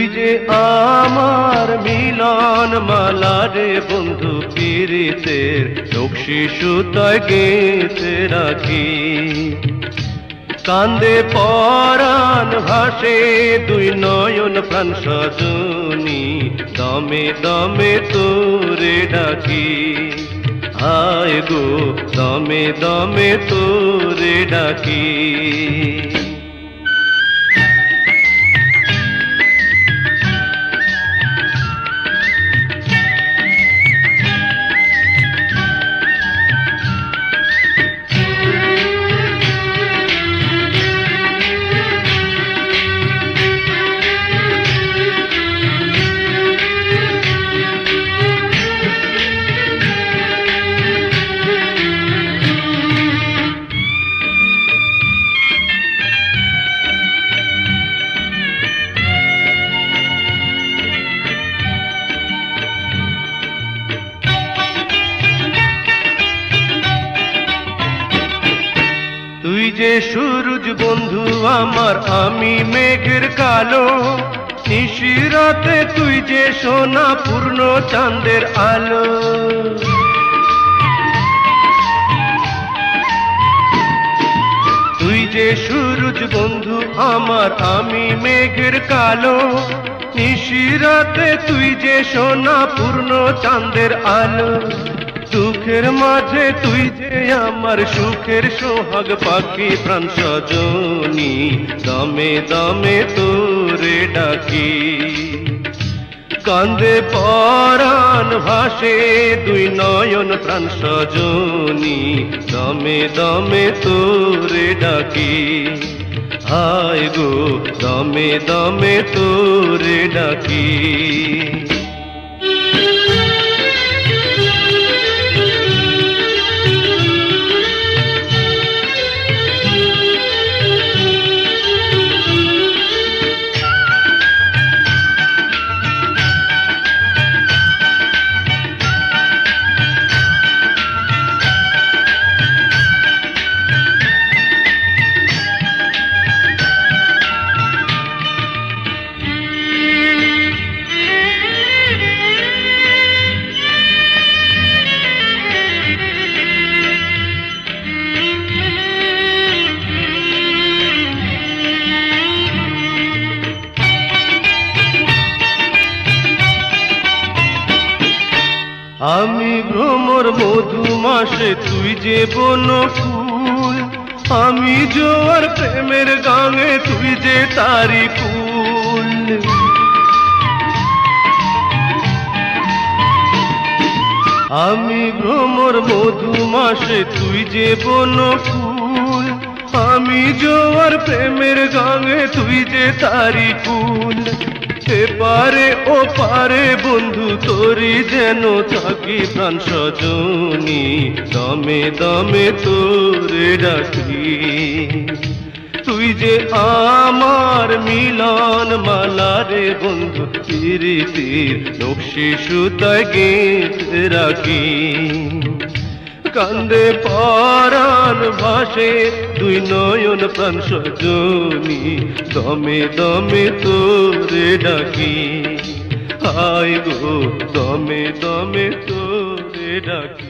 তুই যে আমার মিলন মালারে বন্ধু পীড়িতের নকশি সুতায় গেঁথে রাখি। কান্দে পরাণ ভাসে দুই নয়ন প্রাণ সজনী, দমে দমে তোরে ডাকি। হায় গো, দমে দমে তোরে ডাকি। যে সূরজ বন্ধু আমার, আমি মেঘের কালো। নিশিরাতে তুই যে সোনা পূর্ণ চাঁদের আলো। তুই যে সূরজ বন্ধু আমার, আমি মেঘের কালো। নিশিরাতে তুই যে সোনা পূর্ণ চাঁদের আলো। দুঃখের মাঝে তুই যে আমার সুখের সোহাগ পাখি প্রাণ সজনী, দমে দমে তোরে ডাকি। কান্দে পরাণ ভাসে দুই নয়ন প্রাণ সজনী, দমে দমে তোরে ডাকি। হায় গো, দমে দমে তোরে ডাকি। ভ্রমর মধু মাসে তুই যে বন ফুল, আমি জোয়ার প্রেমের গাঙে তুই যে তারি ফুল। আমি ভ্রমর মধু মাসে তুই যে বন ফুল, আমি জোয়ার প্রেমের গাঙে তুই যে তারি ফুল। এ পারে ও পারে বন্ধু, তোরি যেন থাকি প্রাণ সজনী। দমে দমে তোরে ডাকি। তুই যে আমার মিলন মালারে বন্ধু প্রীতির নকশি সুতায় গেঁথে রাখি। কান্দে পরাণ ভাসে, দুই নয়ন প্রাণ সজনী, দমে দমে তোরে ডাকি। আয় গো, দমে দমে তোরে ডাকি।